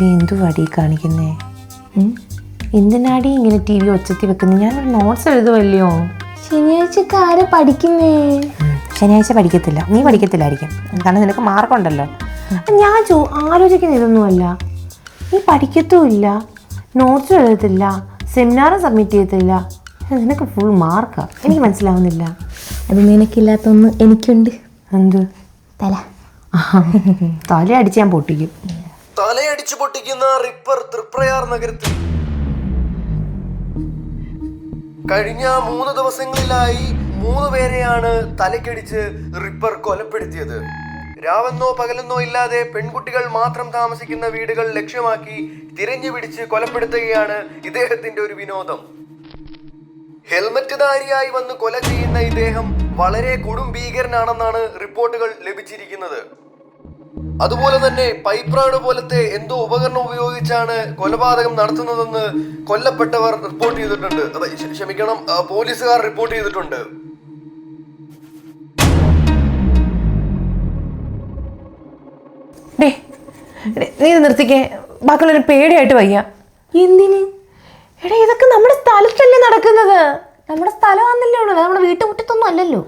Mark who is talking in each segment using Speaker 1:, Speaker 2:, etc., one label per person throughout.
Speaker 1: ഇത് എന്തുവാടി കാണിക്കുന്നേ? എന്തിനാടി ഇങ്ങനെ ടി വി ഒച്ചത്തി വെക്കുന്നത് ഞാൻ നോട്ട്സ് എഴുതുമല്ലയോ
Speaker 2: ശനിയാഴ്ചക്ക് ആര് പഠിക്കുന്നേ?
Speaker 1: ശനിയാഴ്ച പഠിക്കത്തില്ല. നീ പഠിക്കത്തില്ലായിരിക്കും. കാരണം നിനക്ക് മാർക്കുണ്ടല്ലോ. ഞാൻ ചോ ആലോചിക്കുന്ന ഇതൊന്നുമല്ല. നീ പഠിക്കത്തുമില്ല. നോട്ട്സും എഴുതത്തില്ല. സെമിനാറും സബ്മിറ്റ് ചെയ്യത്തില്ല. നിനക്ക് ഫുൾ മാർക്കാണ് എനിക്ക് മനസ്സിലാവുന്നില്ല.
Speaker 2: അത് നിനക്കില്ലാത്തൊന്ന് എനിക്കുണ്ട്.
Speaker 1: എന്ത്?
Speaker 2: തല.
Speaker 1: തല അടിച്ച് ഞാൻ പൊട്ടിക്കും.
Speaker 3: തലയടിച്ചു പൊട്ടിക്കുന്ന റിപ്പർ തൃപ്രയാർ നഗരത്തിൽ. കഴിഞ്ഞ മൂന്ന് ദിവസങ്ങളിലായി മൂന്ന് പേരെയാണ് തലക്കടിച്ച് റിപ്പർ കൊലപ്പെടുത്തിയത്. രാവെന്നോ പകലെന്നോ ഇല്ലാതെ പെൺകുട്ടികൾ മാത്രം താമസിക്കുന്ന വീടുകൾ ലക്ഷ്യമാക്കി തിരഞ്ഞു പിടിച്ച് കൊലപ്പെടുത്തുകയാണ് ഇദ്ദേഹത്തിന്റെ ഒരു വിനോദം. ഹെൽമറ്റ് ധാരിയായി വന്ന് കൊല ചെയ്യുന്ന ഇദ്ദേഹം വളരെ കൊടും ഭീകരനാണെന്നാണ് റിപ്പോർട്ടുകൾ ലഭിച്ചിരിക്കുന്നത്. അതുപോലെ തന്നെ പൈപ്രാണ് പോലത്തെ എന്തോ ഉപകരണം ഉപയോഗിച്ചാണ് കൊലപാതകം നടത്തുന്നതെന്ന് കൊല്ലപ്പെട്ടവർ റിപ്പോർട്ട് ചെയ്തിട്ടുണ്ട്. അതെ, ക്ഷമിക്കണം പോലീസുകാർ റിപ്പോർട്ട് ചെയ്തിട്ടുണ്ട്.
Speaker 1: നീ നിർത്തിക്കേ. ബാക്കിയുള്ളൊരു പേടിയായിട്ട് വയ്യ.
Speaker 2: എന്തിന്?
Speaker 1: എടാ ഇതൊക്കെ നമ്മുടെ സ്ഥലത്തല്ലേ നടക്കുന്നത്.
Speaker 2: നമ്മുടെ സ്ഥലമാണെന്നല്ലേ ഉള്ളൂ നമ്മുടെ വീട്ടുമുറ്റത്തൊന്നും അല്ലല്ലോ.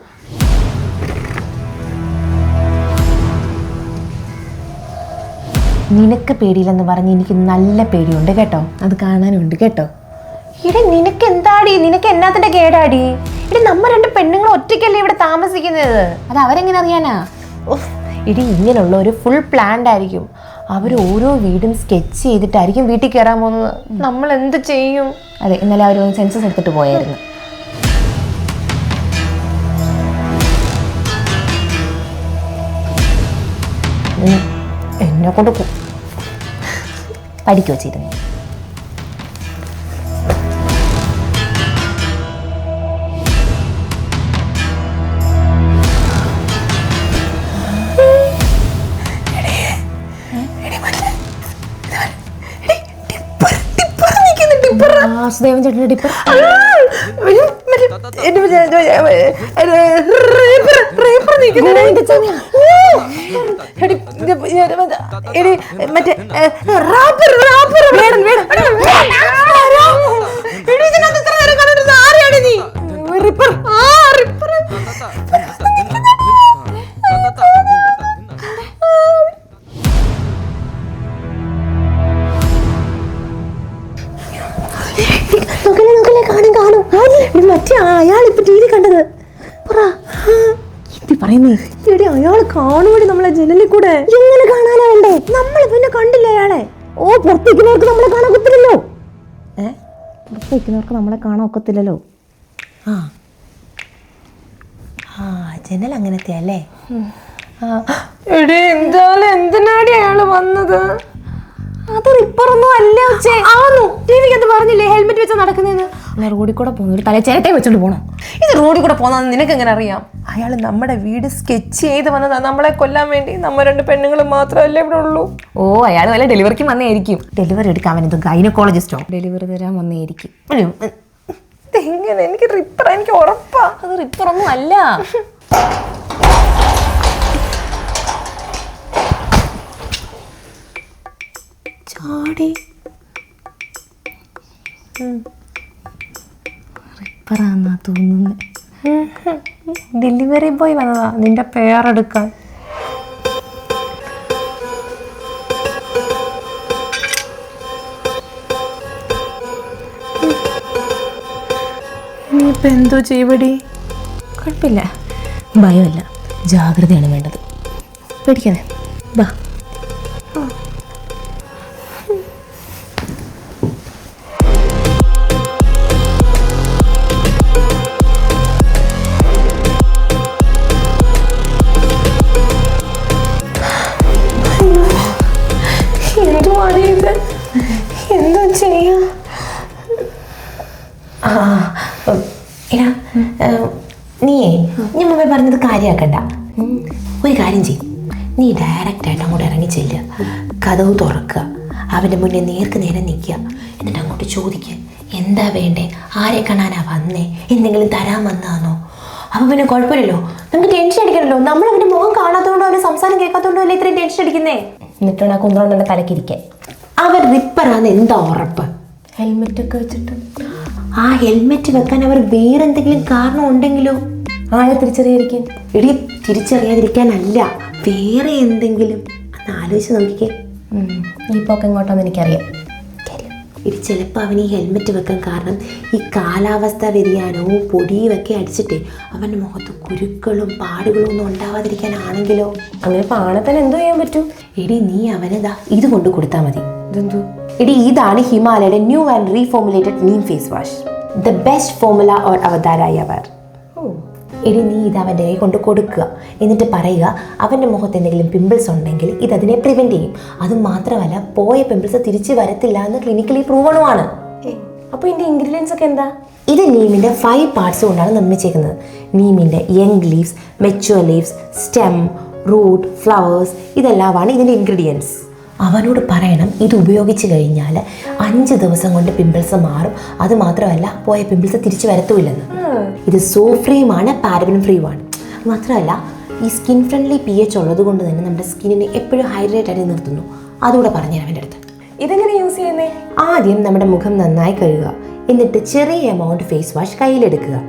Speaker 1: നിനക്ക് പേടിയില്ലെന്ന് പറഞ്ഞ് എനിക്ക് നല്ല പേടിയുണ്ട് കേട്ടോ.
Speaker 2: അത് കാണാനുണ്ട് കേട്ടോ.
Speaker 1: ഇടി നിനക്ക് എന്താടി? നിനക്ക് എന്നാത്തിന്റെ കേടാടി? ഇടി നമ്മ രണ്ട് പെണ്ണുങ്ങൾ ഒറ്റയ്ക്കല്ലേ ഇവിടെ താമസിക്കുന്നത്?
Speaker 2: അത് അവരെങ്ങനെ അറിയാനാ?
Speaker 1: ഇടി ഇങ്ങനെയുള്ള ഒരു ഫുൾ പ്ലാൻഡ് ആയിരിക്കും. അവർ ഓരോ വീടും സ്കെച്ച് ചെയ്തിട്ടായിരിക്കും വീട്ടിൽ കയറാൻ പോകുന്നത്. നമ്മൾ എന്ത് ചെയ്യും?
Speaker 2: അതെ ഇന്നലെ അവർ സെൻസസ് എടുത്തിട്ട് പോയായിരുന്നു.
Speaker 1: ഉം, എന്നെ കൊണ്ട് പോ-
Speaker 2: പഠിക്കു വച്ചിരുന്നു വാസുദേവൻ ചേട്ടന്റെ ടിപ്പർ.
Speaker 1: മറ്റേ റാപ്പർ റാപ്പർ വേണം വേണം ഇതിനകത്ത് ഇത്ര നേരം കണ്ടിരുന്ന നീ റിപ്പർ ആ
Speaker 2: ഇത് മറ്റേ അയാൾ ഇപ്പൊ ടി വി കണ്ടത്. പറ. എന്തി പറയുന്നേ?
Speaker 1: എടി അയാൾ കാണുവടി നമ്മളെ ജനലിൽ കൂടെ.
Speaker 2: എങ്ങനെ കാണാനാ വേണ്ടേ?
Speaker 1: നമ്മൾ പിന്നെ കണ്ടില്ല അയാളെ?
Speaker 2: ഓ പുറത്തേക്കുന്നവർക്ക് നമ്മളെ കാണാൻ ഒക്കത്തില്ലല്ലോ.
Speaker 1: ഏ?
Speaker 2: പുറത്തേക്കുന്നവർക്ക് നമ്മളെ കാണാൻ ഒക്കത്തില്ലല്ലോ.
Speaker 1: ആ. ആ ജനൽ അങ്ങനത്തെ അല്ലേ? എടി എന്തായാലും എന്തിനാടി അയാൾ വന്നത്?
Speaker 2: അത് റിപ്പറൊന്നും അല്ല ഉച്ചേ.
Speaker 1: ആന്നു ടി വിക്കകത്ത് പറഞ്ഞില്ലേ ഹെൽമെറ്റ് വെച്ച് നടക്കുന്നതെന്ന്
Speaker 2: അല്ല റോഡിൽ കൂടെ പോകുന്ന ഒരു തല ചേരട്ടെ വെച്ചോണ്ട് പോകണം
Speaker 1: ഇത് റോഡിൽ കൂടെ പോകുന്ന നിനക്ക് എങ്ങനെ അറിയാം? അയാൾ നമ്മുടെ വീട് സ്കെച്ച് ചെയ്ത് വന്നതാ. നമ്മളെ കൊല്ലാൻ വേണ്ടി നമ്മൾ രണ്ട് പെണ്ണുങ്ങൾ മാത്രമല്ലേ ഇവിടെ ഉള്ളൂ.
Speaker 2: ഓ അയാൾ വല്ല ഡെലിവറിക്ക് വന്നേയിരിക്കും.
Speaker 1: ഡെലിവറി എടുക്കാൻ വേണ്ടി ഗൈനക്കോളജിസ്റ്റോ
Speaker 2: ഡെലിവറി തരാൻ വന്നേയിരിക്കും.
Speaker 1: എങ്ങനെ എനിക്ക് റിപ്പർ എനിക്ക് ഉറപ്പാ.
Speaker 2: അത് റിപ്പർ ഒന്നും അല്ല.
Speaker 1: ചാടി.
Speaker 2: റിപ്പറാന്നാ തോന്നുന്നത്
Speaker 1: ഡെലിവറി ബോയ് വന്നതാ. നിന്റെ പേരെടുക്കാൻ എന്തോ ചെയ്യടി
Speaker 2: കുഴപ്പമില്ല. ഭയമല്ല. ജാഗ്രതയാണ് വേണ്ടത്. പേടിക്കാതെ. ബാ.
Speaker 1: പറഞ്ഞത് കാര്യമാക്കണ്ട ഒരു കാര്യം ചെയ്യും. നീ ഡയറക്റ്റ് ആയിട്ട് അങ്ങോട്ട് ഇറങ്ങി ചെല്ലുക. കഥവ് തുറക്കുക. അവന്റെ മുന്നിൽ നേർക്ക് നേരെ നിൽക്കുക. എന്നിട്ട് അങ്ങോട്ട് ചോദിക്കുക എന്താ വേണ്ടേ? ആരെ കാണാനാ വന്നേ? എന്തെങ്കിലും തരാൻ വന്നാന്നോ അപ്പോൾ പിന്നെ കുഴപ്പമില്ലല്ലോ. നമുക്ക് ടെൻഷൻ അടിക്കണല്ലോ. നമ്മൾ അവന്റെ മുഖം കാണാത്തതുകൊണ്ടോ അവന്റെ സംസാരം കേൾക്കാത്തതുകൊണ്ടോ അല്ലേ ഇത്രയും ടെൻഷൻ അടിക്കുന്നേ?
Speaker 2: എന്നിട്ടാണ് ആ കുന്ത്രോണ്ടന്റെ തലക്കിരിക്കാൻ
Speaker 1: അവർ റിപ്പറാന്ന് എന്താ ഉറപ്പ്?
Speaker 2: ഹെൽമെറ്റ് ഒക്കെ വെച്ചിട്ട്.
Speaker 1: ആ ഹെൽമെറ്റ് വെക്കാൻ അവർ വേറെന്തെങ്കിലും കാരണം ഉണ്ടെങ്കിലോ?
Speaker 2: ആളെ തിരിച്ചറിയാതിരിക്കാൻ
Speaker 1: എടി തിരിച്ചറിയാതിരിക്കാനല്ല. വേറെ എന്തെങ്കിലും അന്ന് ആലോചിച്ച് നോക്കിക്കേ.
Speaker 2: ഈ പോക്ക് എങ്ങോട്ടാന്ന് എനിക്കറിയാം.
Speaker 1: ഇത് ചിലപ്പോൾ അവൻ ഈ ഹെൽമെറ്റ് വെക്കാൻ കാരണം ഈ കാലാവസ്ഥ വ്യതിയാനവും പൊടിയും ഒക്കെ അടിച്ചിട്ടേ അവന്റെ മുഖത്ത് കുരുക്കളും പാടുകളും ഒന്നും ഉണ്ടാവാതിരിക്കാനാണെങ്കിലോ?
Speaker 2: അങ്ങനെ പാണത്തിന് എന്തോ ചെയ്യാൻ പറ്റും?
Speaker 1: എടി നീ അവനെതാ ഇത് കൊണ്ട് കൊടുത്താൽ മതി.
Speaker 2: ഇതെന്തോ?
Speaker 1: എടി ഇതാണ് ഹിമാലയയുടെ new and reformulated neem face wash the best formula or അവതാരായി അവർ എടി നീ ഇത് അവന്റെ കൈ കൊണ്ട് കൊടുക്കുക. എന്നിട്ട് പറയുക അവന്റെ മുഖത്ത് എന്തെങ്കിലും പിമ്പിൾസ് ഉണ്ടെങ്കിൽ ഇതതിനെ പ്രിവെന്റ് ചെയ്യും. അത് മാത്രമല്ല പോയ പിമ്പിൾസ് തിരിച്ചു വരത്തില്ല എന്ന് ക്ലിനിക്കലി പ്രൂവണുമാണ്
Speaker 2: അപ്പോൾ ഇതിന്റെ ഇൻഗ്രീഡിയൻസ് ഒക്കെ എന്താ?
Speaker 1: ഇത് നീമിന്റെ ഫൈവ് പാർട്സ് കൊണ്ടാണ് നിർമ്മിച്ചേക്കുന്നത്. നീമിന്റെ young leaves mature leaves stem root flowers ഇതെല്ലാമാണ് ഇതിന്റെ ഇൻഗ്രീഡിയൻസ് അവനോട് പറയണം ഇത് ഉപയോഗിച്ച് കഴിഞ്ഞാൽ അഞ്ച് ദിവസം കൊണ്ട് പിമ്പിൾസ് മാറും. അത് മാത്രമല്ല പോയ പിമ്പിൾസ് തിരിച്ചു വരത്തുമില്ലെന്ന്. ഇത് സോ ഫ്രീയുമാണ് പാരബൻ ഫ്രീയുമാണ് മാത്രമല്ല ഈ സ്കിൻ ഫ്രണ്ട്ലി പി എച്ച് ഉള്ളത് കൊണ്ട് തന്നെ നമ്മുടെ സ്കിന്നിനെ എപ്പോഴും ഹൈഡ്രേറ്റ് ആയി നിർത്തുന്നു. അതുകൂടെ പറഞ്ഞുതരാം അവന്റെ അടുത്ത്.
Speaker 2: ഇതെങ്ങനെ യൂസ് ചെയ്യുന്നേ?
Speaker 1: ആദ്യം നമ്മുടെ മുഖം നന്നായി കഴുകുക. എന്നിട്ട് ചെറിയ എമൗണ്ട് ഫേസ് വാഷ് കയ്യിലെടുക്കുക.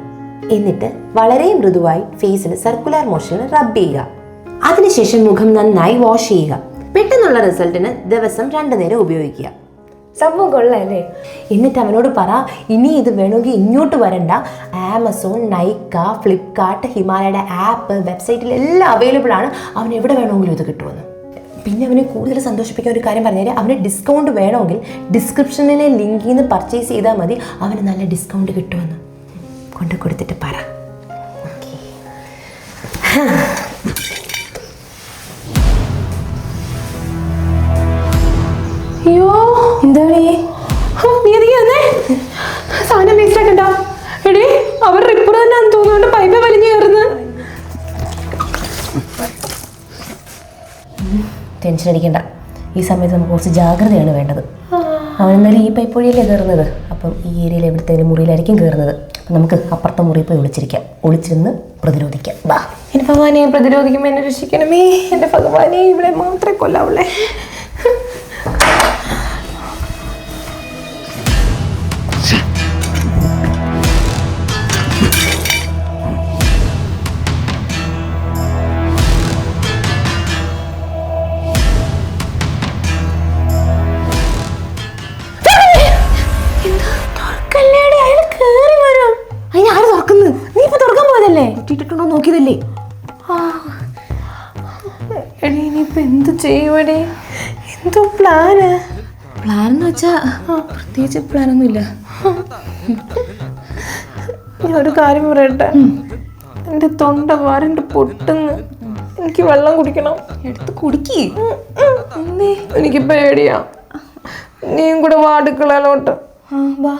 Speaker 1: എന്നിട്ട് വളരെ മൃദുവായി ഫേസിൽ സർക്കുലർ മോഷനിൽ റബ്ബ് ചെയ്യുക. അതിനുശേഷം മുഖം നന്നായി വാഷ് ചെയ്യുക. പെട്ടെന്നുള്ള റിസൾട്ടിന് ദിവസം രണ്ടു നേരം ഉപയോഗിക്കുക.
Speaker 2: സംഭവം കൊള്ളാല്ലേ?
Speaker 1: എന്നിട്ട് അവനോട് പറ ഇനി ഇത് വേണമെങ്കിൽ ഇങ്ങോട്ട് വരണ്ട. ആമസോൺ നൈക്ക ഫ്ലിപ്കാർട്ട് ഹിമാലയയുടെ ആപ്പ് വെബ്സൈറ്റിൽ എല്ലാം അവൈലബിൾ ആണ്. അവൻ എവിടെ വേണമെങ്കിലും ഇത് കിട്ടുമെന്ന്. പിന്നെ അവനെ കൂടുതൽ സന്തോഷിപ്പിക്കാൻ ഒരു കാര്യം പറഞ്ഞാൽ അവന് ഡിസ്കൗണ്ട് വേണമെങ്കിൽ ഡിസ്ക്രിപ്ഷനിലെ ലിങ്കിൽ നിന്ന് പർച്ചേസ് ചെയ്താൽ മതി. അവന് നല്ല ഡിസ്കൗണ്ട് കിട്ടുമെന്ന്. കൊണ്ട് കൊടുത്തിട്ട്
Speaker 4: ടെൻഷൻ ഈ സമയത്ത് നമുക്ക് കുറച്ച് ജാഗ്രതയാണ് വേണ്ടത്. അവൻ എന്നാലും ഈ പൈപ്പൊഴിയല്ലേ കയറുന്നത്? അപ്പം ഈ ഏരിയയിൽ എവിടുത്തെ മുറിയിലായിരിക്കും കയറുന്നത്. അപ്പം നമുക്ക് അപ്പുറത്തെ മുറിയിൽ പോയി ഒളിച്ചിരിക്കാം. ഒളിച്ചിരുന്ന് പ്രതിരോധിക്കാം. ബാ.
Speaker 2: എന്റെ ഭഗവാനെ പ്രതിരോധിക്കുമ്പോൾ എന്നെ രക്ഷിക്കണമേ. എന്റെ ഭഗവാനെ ഇവിടെ മാത്രമേ കൊല്ലാവുള്ളേ
Speaker 4: പ്രത്യേകിച്ച് പ്ലാനൊന്നുമില്ല
Speaker 2: ഞാൻ ഒരു കാര്യം പറയട്ടെ? എന്റെ തൊണ്ട വരണ്ട് പൊട്ടുന്നു. എനിക്ക് വെള്ളം കുടിക്കണം.
Speaker 4: എടുത്ത് കുടിക്കേ.
Speaker 2: എനിക്ക് പേടിയാ. നീയും കൂടെ ആ
Speaker 4: വാ.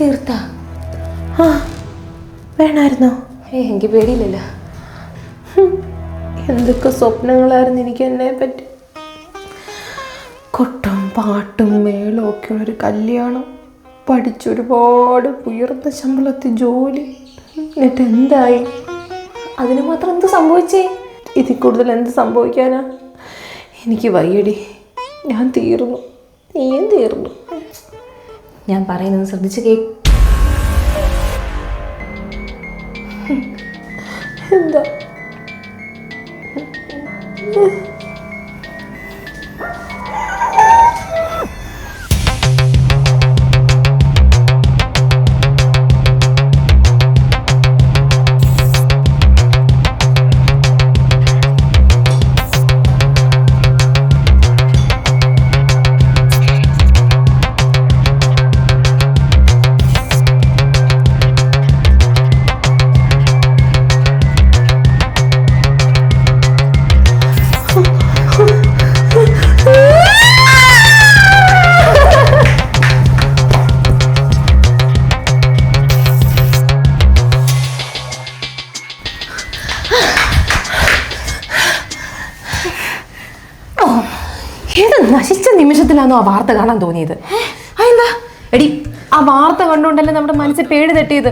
Speaker 4: തീർത്താ?
Speaker 2: ആ വേണമായിരുന്നോ
Speaker 4: ഏ എനിക്ക് പേടിയില്ലല്ലോ.
Speaker 2: എന്തൊക്കെ സ്വപ്നങ്ങളായിരുന്നു എനിക്ക് എന്നെ പറ്റി. കൊട്ടും പാട്ടും മേളും ഒക്കെ ഒരു കല്യാണം. പഠിച്ചൊരുപാട് ഉയർന്ന ശമ്പളത്തിൽ ജോലി. എന്നിട്ട് എന്തായി? അതിന് മാത്രം എന്ത് സംഭവിച്ചേ? ഇതിൽ കൂടുതൽ എന്ത് സംഭവിക്കാനാ? എനിക്ക് വയ്യടി. ഞാൻ തീർന്നു. നീയും തീർന്നു.
Speaker 4: ഞാൻ പറയുന്നത് ശ്രദ്ധിച്ച് കേ
Speaker 1: ഏത് ആ വാർത്ത കാണാൻ തോന്നിയത്?
Speaker 2: എന്താ? എടി ആ വാർത്ത കണ്ടുകൊണ്ടല്ലേ നമ്മുടെ മനസ്സിൽ പേടി തട്ടിയത്?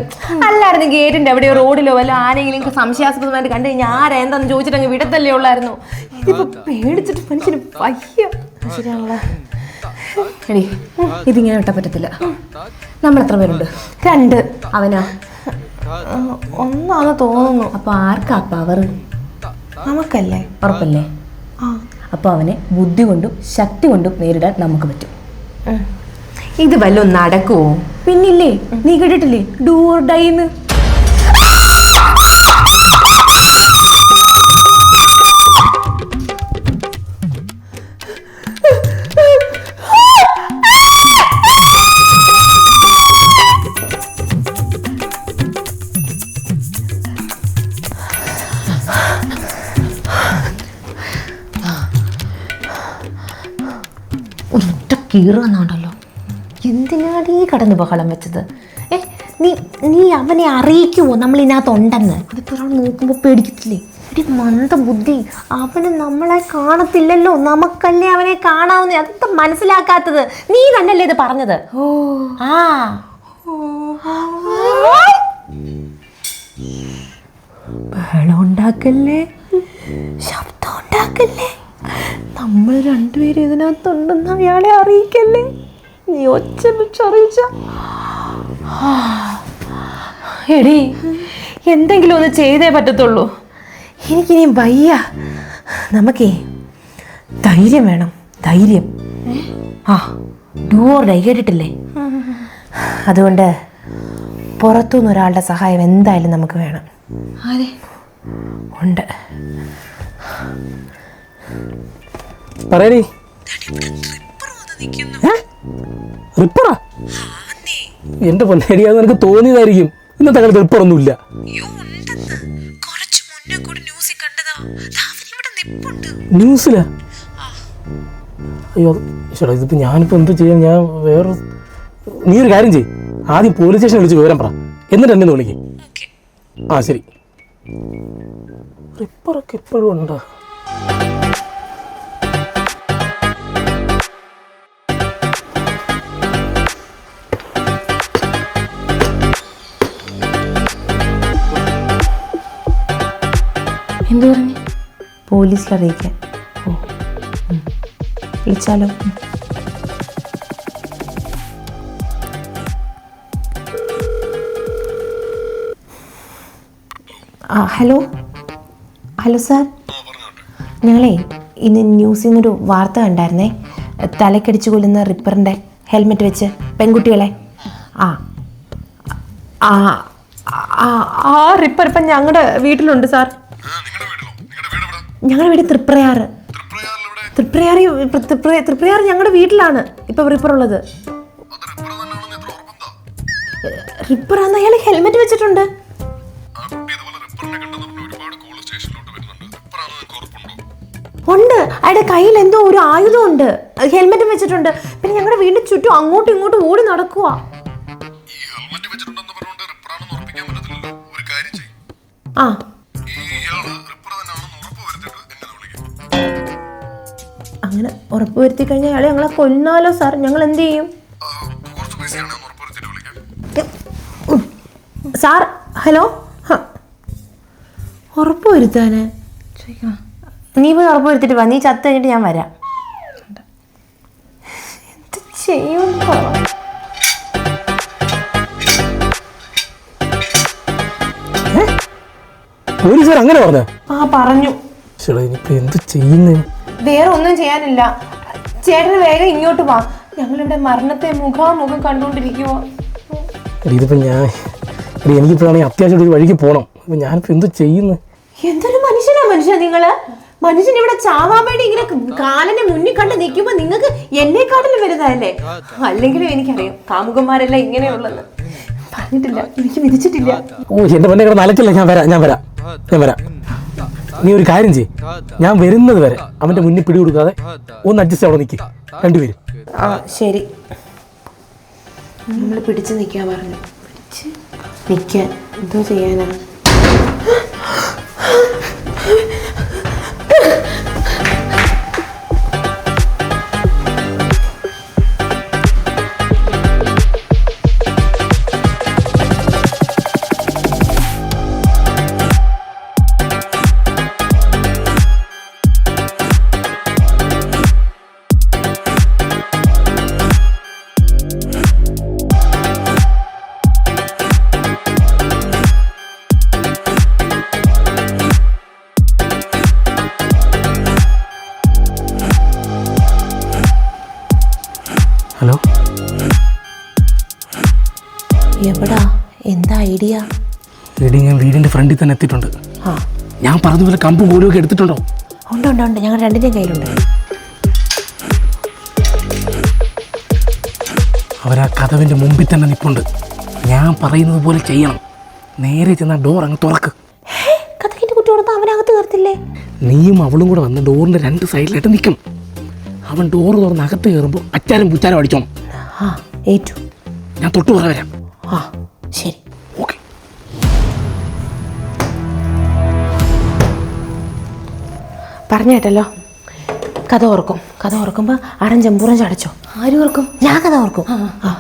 Speaker 2: അല്ലായിരുന്നു ഗേറ്റിന്റെ എവിടെയോ റോഡിലോ വല്ല ആരെങ്കിലും സംശയാസ്പദമായിട്ട് കണ്ടു കഴിഞ്ഞാൽ ആരെന്താന്ന് ചോദിച്ചിട്ട് അങ്ങ് വിടത്തല്ലേ ഉള്ളായിരുന്നു. ഇതിപ്പോ പേടിച്ചിട്ട് മനുഷ്യന് വയ്യ.
Speaker 1: ശരിയാണല്ലോ
Speaker 4: എടി ഇതിങ്ങനെ വിട്ട പറ്റത്തില്ല. നമ്മൾ എത്ര പേരുണ്ട്?
Speaker 2: രണ്ട്.
Speaker 4: അവനാ?
Speaker 2: ഒന്നാന്ന് തോന്നുന്നു.
Speaker 4: അപ്പൊ ആർക്കാ പവർ
Speaker 2: നമുക്കല്ലേ?
Speaker 4: ഉറപ്പല്ലേ? അപ്പൊ അവനെ ബുദ്ധി കൊണ്ടും ശക്തി കൊണ്ടും നേരിടാൻ നമുക്ക് പറ്റും.
Speaker 2: ഇത് വല്ലതും നടക്കുമോ
Speaker 4: പിന്നില്ലേ? നീ കേട്ടിട്ടില്ലേ? ഡൂ ഓർ ഡൈന്ന്
Speaker 1: ഒറ്റ കീറുന്നുണ്ടല്ലോ എന്തിനാണ് ഈ കടന്ന് ബഹളം വെച്ചത്? ഏ നീ നീ അവനെ അറിയിക്കുമോ നമ്മൾ ഇതിനകത്തുണ്ടെന്ന് അതിപ്പോൾ ഒരാൾ നോക്കുമ്പോൾ പേടിക്കത്തില്ലേ? ഒരു മന്ദ ബുദ്ധി അവന് നമ്മളെ കാണത്തില്ലല്ലോ. നമുക്കല്ലേ അവനെ കാണാവുന്ന? അത് മനസ്സിലാക്കാത്തത്? നീ തന്നെയല്ലേ ഇത് പറഞ്ഞത്? ഓ. ആ.
Speaker 2: ബഹളം ഉണ്ടാക്കല്ലേ
Speaker 1: ശബ്ദം ഉണ്ടാക്കല്ലേ
Speaker 2: നമ്മൾ രണ്ടുപേരും ഇതിനകത്തുണ്ടെന്ന് അയാളെ അറിയിക്കല്ലേ? നീ ഒച്ച വിളിച്ചറിയിച്ച എടി എന്തെങ്കിലും ഒന്ന് ചെയ്തേ പറ്റത്തുള്ളൂ.
Speaker 1: എനിക്കിനി വയ്യ. നമുക്കേ ധൈര്യം വേണം. ധൈര്യം. ആ ഡൂർ ഡൈ കേട്ടിട്ടില്ലേ? അതുകൊണ്ട് പുറത്തുനിന്ന് ഒരാളുടെ സഹായം എന്തായാലും നമുക്ക് വേണം. ഉണ്ട്.
Speaker 5: പറയടി. റിപ്പറാ? എന്റെ പൊന്നേടിയാന്ന് അത് നിനക്ക് തോന്നിയതായിരിക്കും. ഇന്നത്തെ കാലത്ത് റിപ്പറൊന്നുമില്ല. ന്യൂസിലാ? അയ്യോ ചേട്ടാ ഇതിപ്പോ ഞാനിപ്പോ എന്ത് ചെയ്യാൻ ഞാൻ വേറെ നീ ഒരു കാര്യം ചെയ്യ്. ആദ്യം പോലീസ് സ്റ്റേഷനിൽ വിളിച്ച് വിവരം പറ. എന്നിട്ട് എന്നെ വിളിക്കും. ആ ശരി. റിപ്പറൊക്കെ എപ്പോഴും ഉണ്ടോ?
Speaker 1: എന്തു പറഞ്ഞു പോലീസിൽ അറിയിക്കാൻ ഓ. വിളിച്ചാലോ ആ ഹലോ? Hello sir. ഞങ്ങളേ ഇന്ന് ന്യൂസിൽ നിന്നൊരു വാർത്ത കണ്ടായിരുന്നേ. തലക്കടിച്ചു കൊല്ലുന്ന റിപ്പറിന്റെ ഹെൽമെറ്റ് വെച്ച് പെൺകുട്ടികളെ. ആ
Speaker 2: ആ, ആ റിപ്പർ ഇപ്പം ഞങ്ങളുടെ വീട്ടിലുണ്ട് സാർ.
Speaker 1: ഞങ്ങളുടെ വീട് തൃപ്രയാറ്. തൃപ്രയാറി തൃപ്രയാർ ഞങ്ങളുടെ വീട്ടിലാണ് ഇപ്പൊ റിപ്പർ ഉള്ളത്. റിപ്പറാന്ന് അയാൾ ഹെൽമെറ്റ് വെച്ചിട്ടുണ്ട്. ഉണ്ട്. അയാളുടെ കയ്യിൽ എന്തോ ഒരു ആയുധം ഉണ്ട് ഹെൽമെറ്റും വെച്ചിട്ടുണ്ട്. പിന്നെ ഞങ്ങളുടെ വീടിന് ചുറ്റും അങ്ങോട്ടും ഇങ്ങോട്ടും ഓടി നടക്കുക
Speaker 6: ഈ
Speaker 1: അങ്ങനെ ഉറപ്പ് വരുത്തി കഴിഞ്ഞാൽ അയാളെ ഞങ്ങളെ കൊന്നാലോ സാർ? ഞങ്ങൾ എന്ത് ചെയ്യും? Sir hello? ഹ. ഉറപ്പ് വരുത്താന് നീ പോയി ഉറപ്പ് വരുത്തിട്ട് വാ. നീ ചത്ത് കഴിഞ്ഞിട്ട് ഞാൻ വരാം. എന്ത് ചെയ്യും.
Speaker 5: പോലീസുകാർ അങ്ങനെ പറഞ്ഞു?
Speaker 2: ആ പറഞ്ഞു.
Speaker 5: ചേട്ടാ ഇനിയിപ്പോ എന്ത് ചെയ്യുന്നേ?
Speaker 2: വേറെ ഒന്നും ചെയ്യാനില്ല. ചേട്ടന് വേഗം ഇങ്ങോട്ട് വാ. ഞങ്ങളുടെ മരണത്തെ മുഖാമുഖം കണ്ടുകൊണ്ടിരിക്കുവോ?
Speaker 5: എടി ഞാൻ എടി എനിക്കിപ്പോഴാണെങ്കിൽ അത്യാവശ്യം ഒരു വഴിക്ക് പോകണം അപ്പൊ ഞാനിപ്പോ എന്ത് ചെയ്യുന്നു?
Speaker 1: എന്തൊരു മനുഷ്യനാ മനുഷ്യ നിങ്ങൾ? മനുഷ്യൻ ഇവിടെ ചാവാൻ വേണ്ടി ഇങ്ങനെ കാലിനെ മുന്നിൽ കണ്ട് നിൽക്കുമ്പോ നിങ്ങൾക്ക് എന്നെക്കാട്ടിലും വലുതല്ലേ അല്ലെങ്കിലും എനിക്കറിയാം കാമുകന്മാരെല്ലാം ഇങ്ങനെയുള്ളത്. പറഞ്ഞിട്ടില്ല എനിക്ക് വിധിച്ചിട്ടില്ല.
Speaker 5: ഓ എന്റെ പൊന്നെ കിടന്ന് അലക്കില്ല ഞാൻ വരാം ഞാൻ വരാം ഞാൻ വരാം. നീ ഒരു കാര്യം ചെയ്യ്. ഞാൻ വരുന്നത് വരെ അവന്റെ മുന്നിൽ പിടി കൊടുക്കാതെ ഒന്ന് അഡ്ജസ്റ്റ് അവിടെ നിൽക്കി രണ്ടുപേര്.
Speaker 1: ആ ശരി. നമ്മൾ പിടിച്ച് നിൽക്കാൻ പറഞ്ഞു. നിൽക്കാൻ എന്തോ ചെയ്യാനാ?
Speaker 5: തന്നെ എത്തിയിട്ടുണ്ട്. ഞാൻ പറഞ്ഞതുപോലെ കമ്പും കോലും ഒക്കെ എടുത്തിട്ടുണ്ടോ?
Speaker 1: ഉണ്ട് ഉണ്ട് ഉണ്ട്. ഞങ്ങൾ രണ്ടിന്റെയും കയ്യിലുണ്ട്.
Speaker 5: അവരാ കഥവിന്റെ മുമ്പിൽ തന്നെ നിൽപ്പുണ്ട് ഞാൻ പറയുന്നത് പോലെ ചെയ്യണം. നേരെ ചെന്ന ഡോർ അങ്ങ് തുറക്ക്.
Speaker 1: കഥകിന്റെ കുട്ടി കൊടുത്താൽ അവനകത്ത് കയറത്തില്ലേ?
Speaker 5: നീയും അവളും കൂടെ വന്ന് ഡോറിന്റെ രണ്ട് സൈഡിലായിട്ട് നിൽക്കും അവൻ ഡോർ തുറന്ന് അകത്ത് കയറുമ്പോൾ അച്ചാരം പുച്ചാരം അടിച്ചോ
Speaker 1: ആ ഏറ്റു.
Speaker 5: ഞാൻ തൊട്ട് പറയാം വരാം.
Speaker 1: ആ ശരി.
Speaker 5: ഓക്കെ
Speaker 1: കഥ ഓർക്കും. കഥ ഓർക്കുമ്പോൾ അടം ചെമ്പൂറം ചടച്ചോ. ആരും ഓർക്കും? ഞാൻ കഥ ഓർക്കും. ആ.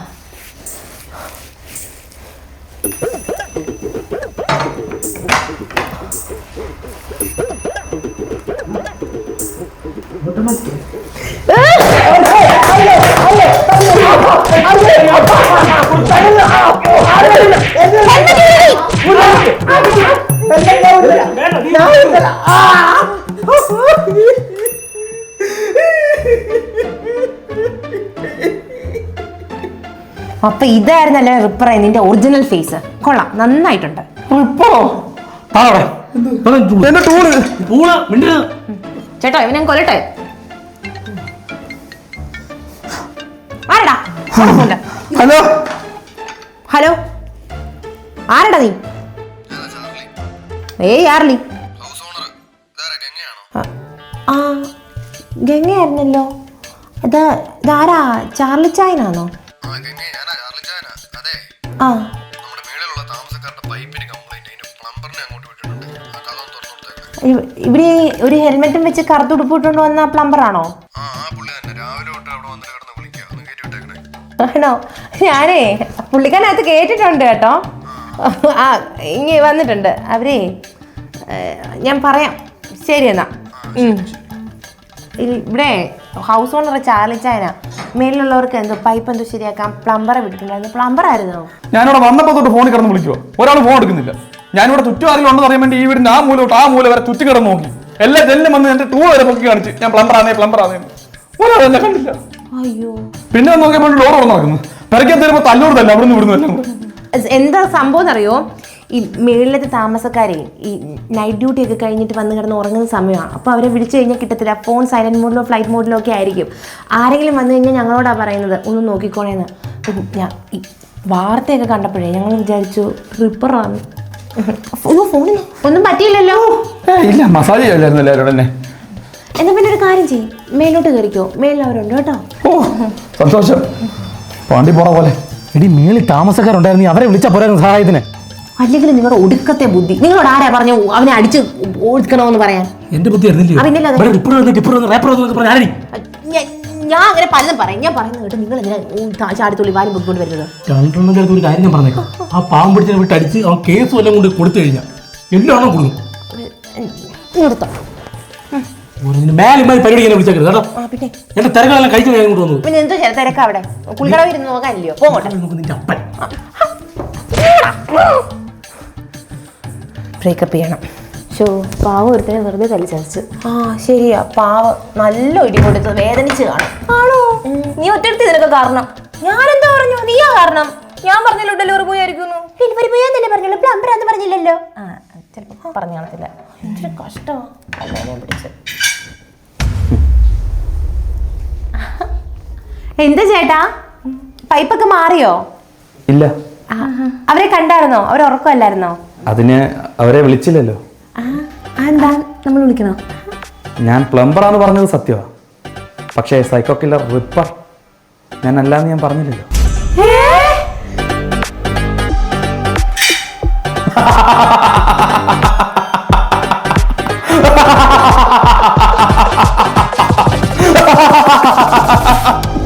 Speaker 1: അപ്പൊ ഇതായിരുന്നു അല്ലെ റിപ്പർ നിന്റെ ഒറിജിനൽ ഫേസ് കൊള്ളാം നന്നായിട്ടുണ്ട്.
Speaker 5: മിണ്ടരുത്
Speaker 1: ചേട്ടോ ഇവനെ കൊല്ലട്ടെ? ആരടാ?
Speaker 5: ഹലോ?
Speaker 1: ഹലോ? ആരടാ നീ? ഏയ് ആർലി ആ ഗംഗയായിരുന്നല്ലോ. ഇത് ഇതാരാ? ചാർലി ചായനാണോ?
Speaker 3: ആ. നമ്മുടെ മേളിലുള്ള താമസക്കാരുടെ പൈപ്പിന് കംപ്ലൈന്റ് അതിന് പ്ലംബറിനെ അങ്ങോട്ട് വിട്ടിട്ടുണ്ട്. ആ കഥ ഒന്ന് തുറന്നു കൊടുത്തേക്കണേ
Speaker 1: ഇവ- ഇവിടെ ഒരു ഹെൽമെറ്റും വെച്ച് കറുത്തുടുപ്പിട്ടുകൊണ്ട് വന്ന പ്ലംബറാണോ ആണോ?
Speaker 3: ആ ആ പുള്ളി തന്നെ. രാവിലെ തൊട്ട് അവിടെ വന്നിട്ട് കിടന്ന് വിളിക്കുക ഒന്ന് കയറ്റി വിട്ടേക്കണേ.
Speaker 1: ആണോ? ഞാനേ പുള്ളിക്കാരനകത്ത് കേട്ടിട്ടുണ്ട് കേട്ടോ. ആ ഇങ്ങ വന്നിട്ടുണ്ട്. അവരേ ഏ, ഞാൻ പറയാം. ശരി എന്നാ. ഉം. ഇ- ഇവിടെ ഹൗസ് ഓണർ ചാലിച്ചായന മേലിലുള്ളവർക്ക് എന്തോ പൈപ്പ് എന്തോ ശരിയാക്കാൻ പ്ലംബറെ വിട്ടിട്ടുണ്ടായിരുന്നു പ്ലംബർ ആയിരുന്നു?
Speaker 7: ഞാനിവിടെ വന്നപ്പോൾ തൊട്ട് ഫോണിൽ കിടന്ന് വിളിക്കുവോ? ഒരാൾ ഫോൺ എടുക്കുന്നില്ല. ഞാനിവിടെ ചുറ്റും ആരെങ്കിലും ഉണ്ടെന്ന് അറിയാൻ വേണ്ടി ഈ വീടിന്റെ ആ മൂല തൊട്ട് ആ മൂല വരെ ചുറ്റി കിടന്ന് നോക്കി. എല്ലാ ജെല്ലും വന്ന് എന്റെ ടൂ വരെ പൊക്കി കാണിച്ച്. ഞാൻ പ്ലംബർ ആണേ പ്ലംബർ ആണേ ഒരാൾ എന്നെ കണ്ടില്ല.
Speaker 1: അയ്യോ.
Speaker 7: പിന്നെ നോക്കിയപ്പോൾ ഡോർ ഉറന്നു നടക്കുന്നു. പെരക്കകത്ത് തല്ലൂർ തല്ലൂർത്തല്ല അവിടുന്ന് ഇവിടുന്ന് എല്ലാം
Speaker 1: എന്താ സംഭവം എന്നറിയോ? ഈ മേളിലത്തെ താമസക്കാരെ ഈ നൈറ്റ് ഡ്യൂട്ടി ഒക്കെ കഴിഞ്ഞിട്ട് വന്ന് കിടന്ന് ഉറങ്ങുന്ന സമയമാണ്. അപ്പോൾ അവരെ വിളിച്ചു കഴിഞ്ഞാൽ കിട്ടത്തില്ല. ഫോൺ സൈലന്റ് മോഡിലോ ഫ്ലൈറ്റ് മോഡിലോ ഒക്കെ ആയിരിക്കും. ആരെങ്കിലും വന്നു കഴിഞ്ഞാൽ ഞങ്ങളോടാണ് പറയുന്നത് ഒന്ന് നോക്കിക്കോണേന്ന് ഞാൻ ഈ വാർത്തയൊക്കെ കണ്ടപ്പോഴേ ഞങ്ങൾ വിചാരിച്ചു റിപ്പറാണ് ഫോണിൽ ഒന്നും പറ്റിയില്ലല്ലോ.
Speaker 7: ഇല്ല മസാജ് ചെയ്യില്ലായിരുന്നു എല്ലാവരും എന്നെ
Speaker 1: എന്നാ പിന്നെ ഒരു കാര്യം ചെയ്യും. മേലോട്ട് കയറിക്കോ. മേളിൽ അവരുണ്ട് കേട്ടോ.
Speaker 7: ഓ സന്തോഷം. പാണ്ടി പോറ പോലെ.
Speaker 5: ഇടി മേളിൽ താമസക്കാരുണ്ടായിരുന്നു. അവരെ വിളിച്ചാൽ പോരായിരുന്നു സഹായത്തിന്.
Speaker 1: അല്ലെങ്കിൽ നിങ്ങളുടെ ഒടുക്കത്തെ ബുദ്ധി. നിങ്ങളോട് ആരാ പറഞ്ഞു അവനെ അടിച്ച് ഒടുക്കണമെന്ന് പറയാൻ?
Speaker 5: എന്റെ ബുദ്ധി
Speaker 1: ഞാൻ- അങ്ങനെ പലതും പറയും. ഞാൻ പറയുന്നത് കേട്ട് നിങ്ങൾ എന്തിനാ ചാടിത്തുള്ളി വാരി പൊക്കിക്കൊണ്ട് വരുന്നത്?
Speaker 5: രണ്ടെണ്ണം ചേർത്ത് ഒരു കാര്യം ഞാൻ പറഞ്ഞേക്കാം. ആ പാവം പിടിച്ചതിനെ വിട്ട് അടിച്ച് ആ കേസ് വല്ലതും കൊണ്ട് കൊടുത്തു കഴിഞ്ഞാൽ എല്ലാം കൊടുക്കും.
Speaker 1: നിർത്താം
Speaker 5: എന്റെ തിരകളെല്ലാം കഴിച്ചു ഞാൻ കൊണ്ട് വന്നത്
Speaker 1: പിന്നെ എന്തോ ചില തിരക്കാ അവിടെ. കുളിക്കടവ് ഇരുന്ന് നോക്കാനില്ലയോ? പോകട്ടെ
Speaker 5: അപ്പൻ.
Speaker 1: ബ്രേക്കപ്പ് ചെയ്യണം. ഷോ പാവ ഒരുത്തനെ വെറുതെ തല്ലിച്ചതച്ച്. ആ ശരിയാ. പാവ. നല്ല ഇടി കൊടുത്ത് വേദനിച്ച് കാണും. ആണോ? നീ ഒറ്റടുത്ത് ഇതിനൊക്കെ കാരണം. ഞാനെന്താ പറഞ്ഞു നീയാ കാരണം. ഞാൻ പറഞ്ഞല്ലോ ഡെലിവറി ബോയ് ആയിരിക്കുന്നു ഡെലിവറി ബോയ് എന്നല്ലേ പറഞ്ഞല്ലോ പ്ലംബർ എന്ന് പറഞ്ഞില്ലല്ലോ. ആ ചിലപ്പോൾ പറഞ്ഞു കാണത്തില്ല. എന്തൊരു പിടിച്ച്. എന്താ ചേട്ടാ? പൈപ്പൊക്കെ മാറിയോ?
Speaker 7: ഇല്ല.
Speaker 1: ആ, അവരെ കണ്ടായിരുന്നോ? അവർ ഉറക്കമല്ലായിരുന്നോ?
Speaker 7: അതിന് അവരെ വിളിച്ചില്ലല്ലോ.
Speaker 1: എന്താ? നമ്മൾ വിളിക്കണോ?
Speaker 7: ഞാൻ പ്ലംബറാന്ന് പറഞ്ഞത് സത്യമാ പക്ഷേ സൈക്കോ കില്ലർ റിപ്പർ ഞാൻ അല്ലാന്ന് ഞാൻ പറഞ്ഞില്ലല്ലോ.